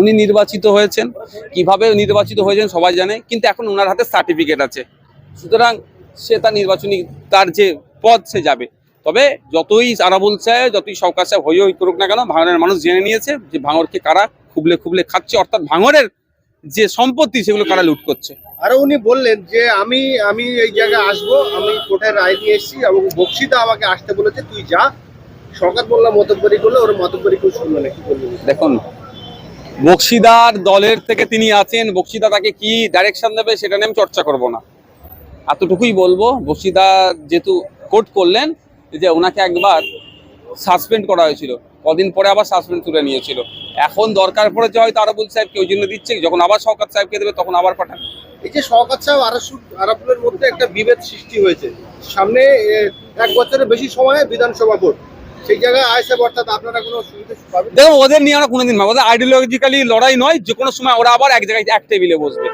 উনি নির্বাচিত হয়েছেন। কীভাবে নির্বাচিত হয়েছেন সবাই জানে, কিন্তু এখন ওনার হাতে সার্টিফিকেট আছে। সুতরাং সে তার নির্বাচনী, তার যে পদ, সে যাবে। তবে যতই আরাবুল সাহেব, যতই সরকার সাহেব হই করুক না কেন ভাঙরের মানুষ জেনে নিয়েছে যে ভাঙরকে কারা খুবলে খুবলে খাচ্ছে, অর্থাৎ ভাঙড়ের যে সম্পত্তি সেগুলো কারা লুট করছে? আরও উনি বললেন যে আমি আমি এই জায়গায় আসব আমি কোর্টের রায় নিয়ে এসেছি এবং বক্সিতা আমাকে আসতে বলেছে তুই যা। সরকার বললাম মতব্বরি করলে ওর মতব্বরি কেউ শুনবে না কি বলবেন দেখুন বক্সিদার দলের থেকে তিনি আছেন বক্সিদা তাকে কি ডাইরেকশন দেবে সেটা নিয়ে আমি চর্চা করব না। এতটুকুই বলব বক্সিদা যেহেতু কোর্ট করলেন যে ওনাকে একবার সাসপেন্ড করা হয়েছিল। কদিন পরে আবার সাসপেন্ড তুলে নিয়েছিল। এখন দরকার পড়েছে হয়তো আরবুল সাহেবকে ওই জন্য দিচ্ছে যখন আবার সরকার সাহেবকে দেবে তখন আবার পাঠান এই যে সরকার সাহেব আরাফুলের মধ্যে একটা বিভেদ সৃষ্টি হয়েছে। সামনে এক বছরের বেশি সময়ে বিধানসভা ভোট। সেই জায়গায় অর্থাৎ আপনারা কোনো সুবিধা পাবেন? দেখো ওদের নিয়ে আমরা কোনোদিন ওদের আইডিওলজিক্যালি লড়াই নয় যে কোনো সময় ওরা আবার এক জায়গায় এক টেবিলে বসবে।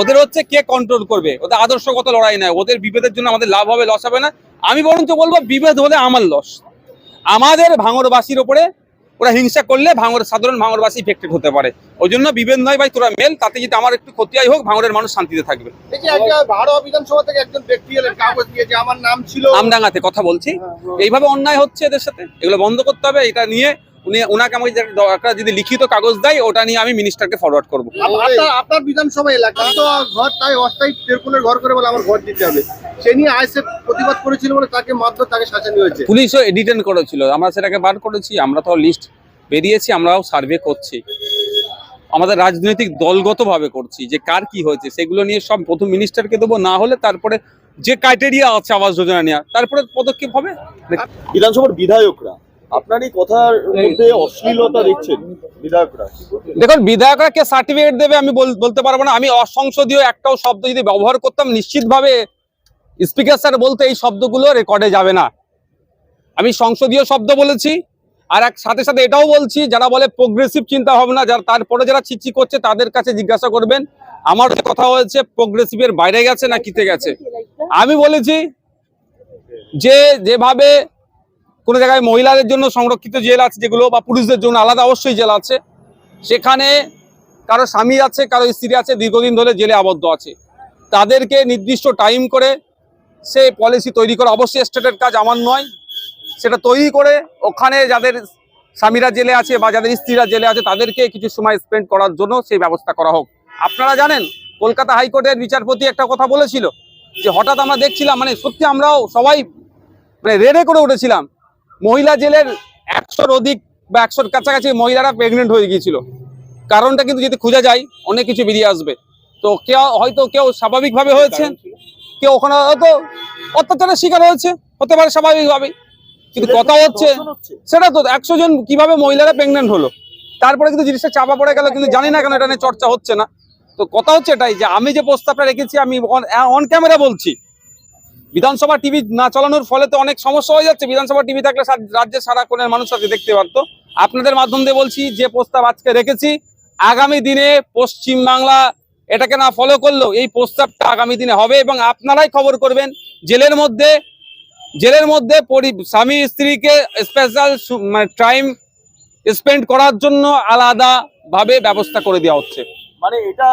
ওদের হচ্ছে কে কন্ট্রোল করবে? ওদের আদর্শগত লড়াই নয়। ওদের বিভেদের জন্য আমাদের লাভ হবে লস হবে না। আমি বরঞ্চ বলব বিভেদ হলে আমার লস আমাদের ভাঙরবাসীর ওপরে ওরা হিংসা করলে ভাঙর সাধারণ ভাঙরবাসী ইফেক্টেড হতে পারে। ওই জন্য বিভেদ নয় ভাই তোরা মেল তাতে যদি আমার একটু ক্ষতি হয় হোক ভাঙরের মানুষ শান্তিতে থাকবে। একটা ভাড়া থেকে একজন ব্যক্তি এলেন কাগজ দিয়ে যে আমার নাম ছিল। আমডাঙ্গাতে কথা বলছি। এইভাবে অন্যায় হচ্ছে এদের সাথে। এগুলো বন্ধ করতে হবে এটা নিয়ে উনি ওনাকে আমাকে যে দরকার যদি লিখিত কাগজ দেয় ওটা নিয়ে আমি মিনিস্টারকে ফরওয়ার্ড করব। আপনার আপনার বিধানসভা এলাকা তো ঘর তাই অস্থায়ী তেরকুলের ঘর করে বলে আমার ঘর দিতে হবে। সে নিয়ে আইসে প্রতিবাদ করেছিল বলে তাকে মারধর তাকে শাসানি হয়েছে। পুলিশও ডিটেন করেছিল। আমরা সেটাকে বার করেছি আমরা তো লিস্ট বেরিয়েছি আমরাও সার্ভে করছি। আমাদের রাজনৈতিক দলগতভাবে করছি যে কার কি হয়েছে সেগুলো নিয়ে সব প্রথম মিনিস্টারকে দেবো না হলে তারপরে যে ক্রাইটেরিয়া আছে আবাস যোজনা নেওয়া তারপরে পদক্ষেপ হবে? বিধানসভার বিধায়করা আপনার এই কথার মধ্যে অশ্লীলতা দেখছেন বিধায়করা। দেখুন, বিধায়করা কে সার্টিফিকেট দেবে আমি বল- বলতে পারব না। আমি অসংসদীয় একটাও শব্দ যদি ব্যবহার করতাম, নিশ্চিতভাবে স্পিকার স্যার বলতে এই শব্দগুলো রেকর্ডে যাবে না। আমি সংসদীয় শব্দ বলেছি, আর এক সাথে সাথে এটাও বলছি, যারা বলে প্রোগ্রেসিভ চিন্তা ভাবনা, যারা তারপরে যারা চিচি করছে, তাদের কাছে জিজ্ঞাসা করবেন, আমার কথা হয়েছে প্রোগ্রেসিভের বাইরে গেছে না কিতে গেছে? আমি বলেছি যে, যেভাবে কোনো জায়গায় মহিলাদের জন্য সংরক্ষিত জেল আছে যেগুলো বা পুরুষদের জন্য আলাদা অবশ্যই জেল আছে। সেখানে কারও স্বামী আছে, কারও স্ত্রী আছে, দীর্ঘদিন ধরে জেলে আবদ্ধ আছে। তাদেরকে নির্দিষ্ট টাইম করে সে পলিসি তৈরি করা, অবশ্যই স্টেটের কাজ আমার নয়, সেটা তৈরি করে ওখানে যাদের স্বামীরা জেলে আছে বা যাদের স্ত্রীরা জেলে আছে, তাদেরকে কিছু সময় স্পেন্ড করার জন্য সেই ব্যবস্থা করা হোক। আপনারা জানেন, কলকাতা হাইকোর্টের বিচারপতি একটা কথা বলেছিল যে হঠাৎ আমরা দেখছিলাম মানে সত্যি আমরাও সবাই মানে রেডে করে উঠেছিলাম মহিলা জেলের একশোর অধিক বা একশোর কাছাকাছি মহিলারা প্রেগনেন্ট হয়ে গিয়েছিল। কারণটা কিন্তু যদি খুঁজে যায় অনেক কিছু বেরিয়ে আসবে। তো কেউ হয়তো কেউ স্বাভাবিকভাবে হয়েছে কেউ ওখানে হয়তো অত্যাচারের শিকার হয়েছে হতে পারে স্বাভাবিকভাবে কিন্তু কথা হচ্ছে হচ্ছে। সেটা তো একশো জন কীভাবে মহিলারা প্রেগনেন্ট হলো? তারপরে কিন্তু জিনিসটা চাপা পড়ে গেল কিন্তু জানি না কেন এটা নিয়ে চর্চা হচ্ছে না। তো কথা হচ্ছে এটাই যে আমি যে প্রস্তাবটা রেখেছি আমি অন ক্যামেরা বলছি। বিধানসভা টিভি না চালানোর ফলে তো অনেক সমস্যা হয়ে যাচ্ছে। বিধানসভা টিভি থাকলে রাজ্যের সারা কোণের মানুষ আজকে দেখতে পারতো। আপনাদের মাধ্যম দিয়ে বলছি, যে প্রস্তাব আজকে রেখেছি, আগামী দিনে পশ্চিম বাংলা এটাকে না ফলো করলেও এই প্রস্তাবটা আগামী দিনে হবে এবং আপনারাই খবর করবেন, জেলের মধ্যে জেলের মধ্যে স্বামী স্ত্রীকে স্পেশাল টাইম স্পেন্ড করার জন্য আলাদা ভাবে ব্যবস্থা করে দেওয়া হচ্ছে। মানে এটা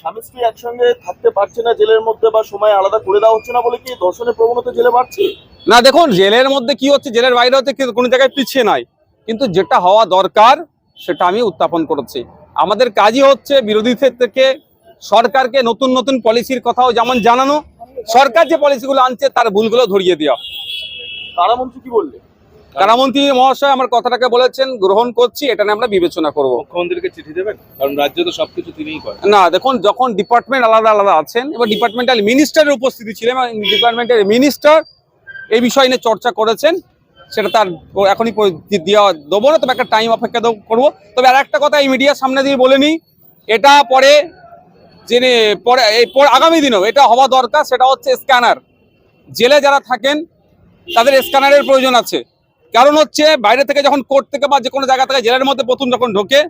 স্বামী স্ত্রী একসঙ্গে থাকতে পারছে না জেলের মধ্যে বা সময় আলাদা করে দেওয়া হচ্ছে না বলে কি ধর্ষণের প্রবণতা জেলে বাড়ছে? না দেখুন জেলের মধ্যে কি হচ্ছে জেলের বাইরে কিন্তু কোনো জায়গায় পিছিয়ে নাই। কিন্তু যেটা হওয়া দরকার সেটা আমি উত্থাপন করেছি। আমাদের কাজই হচ্ছে বিরোধীদের থেকে সরকারকে নতুন নতুন পলিসির কথাও যেমন জানানো সরকার যে পলিসিগুলো আনছে তার ভুলগুলো ধরিয়ে দেওয়া। কারামন্ত্রী কি বললেন কারামন্ত্রী মহাশয় আমার কথাটাকে বলেছেন গ্রহণ করছি এটা নিয়ে আমরা বিবেচনা করব। মুখ্যমন্ত্রীকে চিঠি দেবেন? কারণ রাজ্য তো সবকিছু তিনিই করেন। না দেখুন যখন ডিপার্টমেন্ট আলাদা আলাদা আছেন এবার ডিপার্টমেন্টাল মিনিস্টারের উপস্থিতি ছিল এবং ডিপার্টমেন্টের মিনিস্টার এই বিষয় নিয়ে চর্চা করেছেন সেটা তার এখনই দেওয়া দেবো না তবে একটা টাইম অপেক্ষা করব। তবে আর একটা কথা এই মিডিয়ার সামনে দিয়ে বলে নিই এটা পরে জেনে পরে এই পরে আগামী দিনেও এটা হওয়া দরকার সেটা হচ্ছে স্ক্যানার জেলে যারা থাকেন তাদের স্ক্যানারের প্রয়োজন আছে। কারণ হচ্ছে বাইরে থেকে যখন কোর্ট থেকে বা যে কোনো জায়গা থেকে জেলের মধ্যে প্রথম যখন ঢোকে,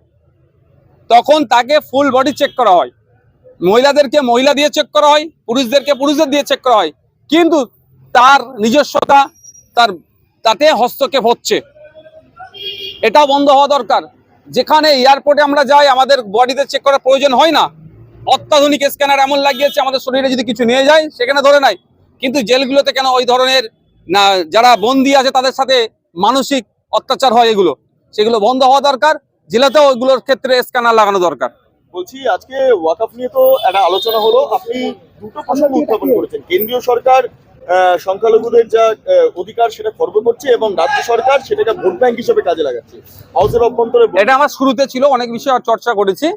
তখন তাকে ফুল বডি চেক করা হয়। মহিলাদেরকে মহিলা দিয়ে চেক করা হয়, পুরুষদেরকে পুরুষদের দিয়ে চেক করা হয়। কিন্তু তার নিজস্বতা, তার, তাতে হস্তক্ষেপ হচ্ছে। এটাও বন্ধ হওয়া দরকার। যেখানে এয়ারপোর্টে আমরা যাই, আমাদের বডিতে চেক করার প্রয়োজন হয় না। অত্যাধুনিক স্ক্যানার এমন লাগিয়েছে, আমাদের শরীরে যদি কিছু নিয়ে যায়, সেখানে ধরে নাই। কিন্তু জেলগুলোতে কেন ওই ধরনের, না, যারা বন্দি আছে তাদের সাথে মানসিক অত্যাচার হয় এগুলো। সেগুলো বন্ধ হওয়া দরকার জেলাতেও ওইগুলোর ক্ষেত্রে স্ক্যানার লাগানো দরকার। বলছি আজকে ওয়াকআপ নিয়ে তো একটা আলোচনা হলো। আপনি দুটো প্রসঙ্গ উত্থাপন করেছেন। কেন্দ্রীয় সরকার আহ, সংখ্যালঘুদের যা অধিকার সেটা খর্ব করছে এবং রাজ্য সরকার সেটাকে ভোট ব্যাংক হিসেবে কাজে লাগাচ্ছে। হাউসের অভ্যন্তরে এটা আমার শুরুতে ছিল অনেক বিষয় আর চর্চা করেছি।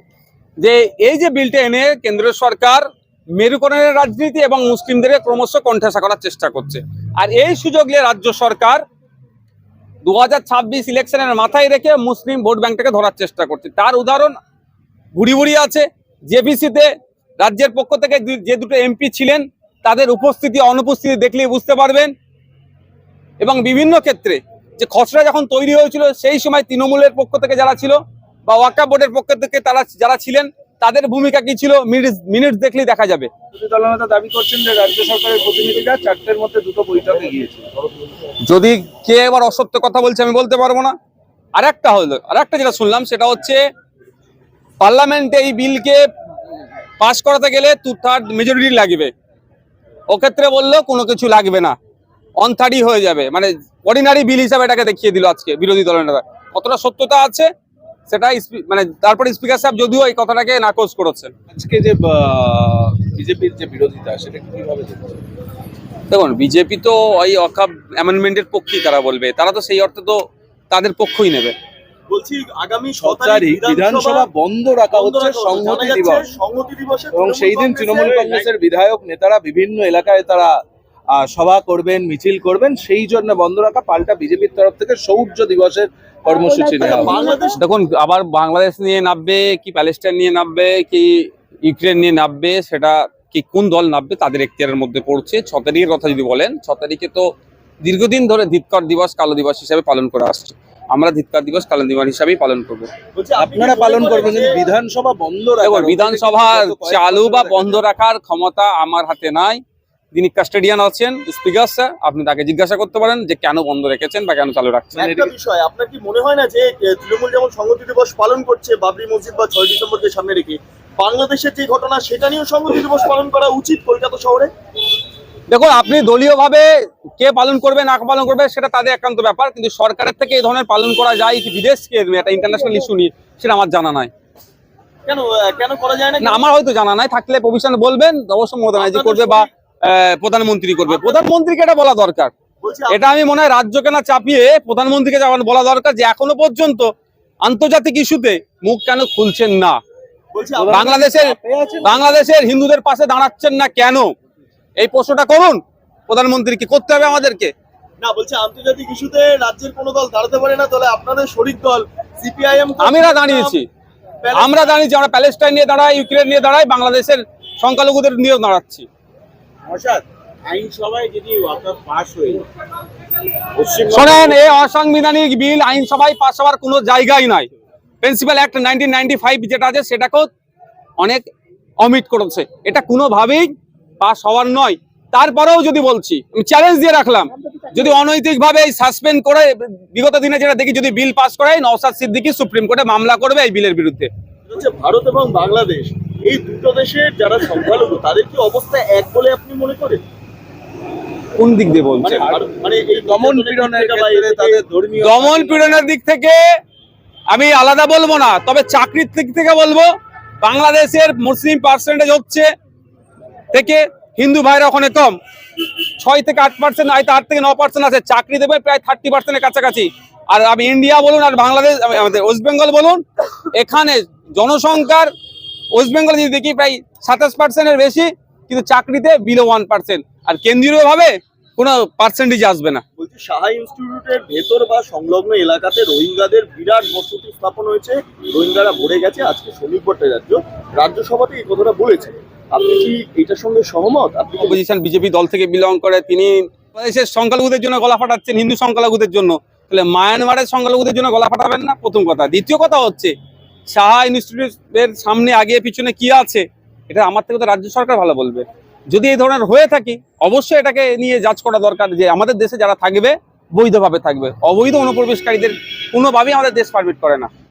যে এই যে বিলটা এনে কেন্দ্রীয় সরকার মেরুকরণের রাজনীতি এবং মুসলিমদের ক্রমশ কণ্ঠাসা করার চেষ্টা করছে। আর এই সুযোগ নিয়ে রাজ্য সরকার দু হাজার ছাব্বিশ ইলেকশনের মাথায় রেখে মুসলিম ভোট ব্যাংকটাকে ধরার চেষ্টা করছে। তার উদাহরণ বুড়ি বুড়ি আছে। জেপিসিতে রাজ্যের পক্ষ থেকে যে দুটো এমপি ছিলেন, তাদের উপস্থিতি, অনুপস্থিতি দেখলেই বুঝতে পারবেন। এবং বিভিন্ন ক্ষেত্রে যে খসড়া যখন তৈরি হয়েছিল, সেই সময় তৃণমূলের পক্ষ থেকে যারা ছিল বা ওয়াকা বোর্ডের পক্ষ থেকে তারা যারা ছিলেন তাদের ভূমিকা কি ছিল? মিনিট মিনিট দেখলেই দেখা যাবে। দলনেতা দাবি করছেন যে রাজ্য সরকারের প্রতিনিধিরা চারটের মধ্যে দুটো বৈঠকে গিয়েছে যদি কে এবার অসত্য কথা বলছে আমি বলতে পারব না। আর একটা হলো আর একটা যেটা শুনলাম সেটা হচ্ছে পার্লামেন্টে এই বিলকে পাশ করাতে গেলে টু থার্ড মেজরিটি লাগবে। ওক্ষেত্রে বলল কোনো কিছু লাগবে না। অন থার্ডই হয়ে যাবে। মানে অর্ডিনারি বিল হিসাবে এটাকে দেখিয়ে দিল আজকে বিরোধী দলের নেতা কতটা সত্যতা আছে? সেটা মানে তারপরে স্পিকার সাহেব যদিও এই কথাটাকে নাকচ করেছেন। আজকে যে বিজেপির যে বিরোধিতা সেটা কীভাবে দেখুন বিজেপি তো ওই অকাপ অ্যামেন্ডমেন্টের পক্ষেই তারা বলবে। তারা তো সেই অর্থে তো তাদের পক্ষই নেবে। বলছি আগামী তারিখ বিধানসভা বন্ধ রাখা হচ্ছে সংহতি দিবস। সংহতি দিবসে এবং সেই দিন তৃণমূল কংগ্রেসের বিধায়ক নেতারা বিভিন্ন এলাকায় তারা সভা করবেন মিছিল করবেন সেই জন্য বন্ধ রাখা পাল্টা বিজেপির তরফ থেকে সৌর্য দিবসের কর্মসূচি নেওয়া বাংলাদেশ দেখুন আবার বাংলাদেশ নিয়ে নামবে কি প্যালেস্টাইন নিয়ে নামবে কি ইউক্রেন নিয়ে নামবে সেটা কি কোন দল নামবে তাদের এখতিয়ারের মধ্যে পড়ছে। ছ তারিখের কথা যদি বলেন ছ তারিখে তো দীর্ঘদিন ধরে ধিৎকর দিবস কালো দিবস হিসাবে পালন করে আসছে। আমরা ধিৎকর দিবস কালো দিবস হিসাবেই পালন করব। আপনারা পালন করবেন? বিধানসভা বন্ধ রাখা দেখুন বিধানসভা চালু বা বন্ধ রাখার ক্ষমতা আমার হাতে নাই। যিনি কাস্টেডিয়ান আছেন স্পিকার স্যার আপনি তাকে জিজ্ঞাসা করতে পারেন যে কেন বন্ধ রেখেছেন বা কেন চালু রাখছেন। একটা বিষয় আপনার কি মনে হয় না যে তৃণমূল যেমন সংহতি দিবস পালন করছে বাবরি মসজিদ বা ছয় ডিসেম্বরকে সামনে রেখে বাংলাদেশের যে ঘটনা সেটা নিয়েও সংহতি দিবস পালন করা উচিত কলকাতা শহরে? দেখুন আপনি দলীয়ভাবে কে পালন করবে না পালন করবে সেটা তাদের একান্ত ব্যাপার কিন্তু সরকারের থেকে এই ধরনের পালন করা যায় কি বিদেশ কে? একটা ইন্টারন্যাশনাল ইস্যু নিয়ে সেটা আমার জানা নাই। কেন কেন করা যায় না না আমার হয়তো জানা নাই থাকলে প্রভিশন বলবেন অবশ্য ব্যানার্জি করবে বা প্রধানমন্ত্রী করবে। প্রধানমন্ত্রীকে এটা বলা দরকার। এটা আমি মনে হয় রাজ্যকে না চাপিয়ে প্রধানমন্ত্রীকে যাওয়ার বলা দরকার যে এখনও পর্যন্ত আন্তর্জাতিক ইস্যুতে মুখ কেন খুলছেন না। বাংলাদেশের বাংলাদেশের হিন্দুদের পাশে দাঁড়াচ্ছেন না কেন? এই প্রশ্নটা করুন। প্রধানমন্ত্রীকে করতে হবে আমাদেরকে? না বলছি আন্তর্জাতিক ইস্যুতে রাজ্যের কোনো দল দাঁড়াতে পারে না তাহলে আপনাদের শরিক দল সিপিআইএম আমরা দাঁড়িয়েছি। আমরা দাঁড়িয়েছি আমরা প্যালেস্টাইন নিয়ে দাঁড়াই ইউক্রেন নিয়ে দাঁড়াই বাংলাদেশের সংখ্যালঘুদের নিয়েও দাঁড়াচ্ছি। আইনসভায় যদি হয়ে শোনেন এই অসাংবিধানিক বিল আইনসভায় পাশ হওয়ার কোনো জায়গাই নাই। Principal act nineteen ninety five যেটা আছে সেটাকেও অনেক অমিট করেছে। এটা কোনোভাবেই পাস হওয়ার নয়। তারপরেও যদি বলছি আমি চ্যালেঞ্জ দিয়ে রাখলাম যদি অনৈতিকভাবে এই সাসপেন্ড করে বিগত দিনে যেটা দেখি যদি বিল পাস করায় নওসাদ সিদ্দিকি সুপ্রিম কোর্টে মামলা করবে এই বিলের বিরুদ্ধে। ভারত এবং বাংলাদেশ এই দুটো দেশের যারা সংখ্যালঘু তাদের কি অবস্থা এক বলে আপনি মনে করেন? কোন দিক দিয়ে মানে মানে দমন পীড়নের দমন পীড়নের দিক থেকে আমি আলাদা বলব না তবে চাকরির দিক থেকে বলব বাংলাদেশের মুসলিম পার্সেন্টেজ হচ্ছে থেকে হিন্দু ভাইরা ওখানে কম। ছয় থেকে আট পার্সেন্ট হয়তো আট থেকে ন পার্সেন্ট আছে চাকরি দেবে প্রায় থার্টি পার্সেন্টের কাছাকাছি। আর আমি ইন্ডিয়া বলুন আর বাংলাদেশ আমাদের ওয়েস্ট বেঙ্গল বলুন এখানে জনসংখ্যার ওয়েস্ট বেঙ্গল যদি দেখি প্রায় সাতাশ পার্সেন্টের বেশি কিন্তু চাকরিতে বিলো ওয়ান পার্সেন্ট আর কেন্দ্রীয়ভাবে কোনো পার্সেন্টেজ আসবে না। বলছি সাহা ইনস্টিটিউটের ভেতর বা সংলগ্ন এলাকাতে রোহিঙ্গাদের বিরাট বসতি স্থাপন হয়েছে। রোহিঙ্গারা ভরে গেছে আজকে শ্রমিক ভট্টাচার্য। রাজ্যসভাতে এই কথাটা বলেছে আপনি কি এটার সঙ্গে সহমত? আপনি অপোজিশন বিজেপি দল থেকে বিলং করে তিনি বাংলাদেশের সংখ্যালঘুদের জন্য গলা ফাটাচ্ছেন হিন্দু সংখ্যালঘুদের জন্য। তাহলে মায়ানমারের সংখ্যালঘুদের জন্য গলা ফাটাবেন না? প্রথম কথা। দ্বিতীয় কথা হচ্ছে সাহা ইনস্টিটিউটের সামনে আগে পিছনে কি আছে, এটা আমার থেকে তো রাজ্য সরকার ভালো বলবে। যদি এই ধরনের হয়ে থাকি, অবশ্যই এটাকে নিয়ে যাচ করা দরকার যে আমাদের দেশে যারা থাকবে, বৈধভাবে থাকবে। অবৈধ অনুপ্রবেশকারীদের কোনোভাবেই আমাদের দেশ পারমিট করে না।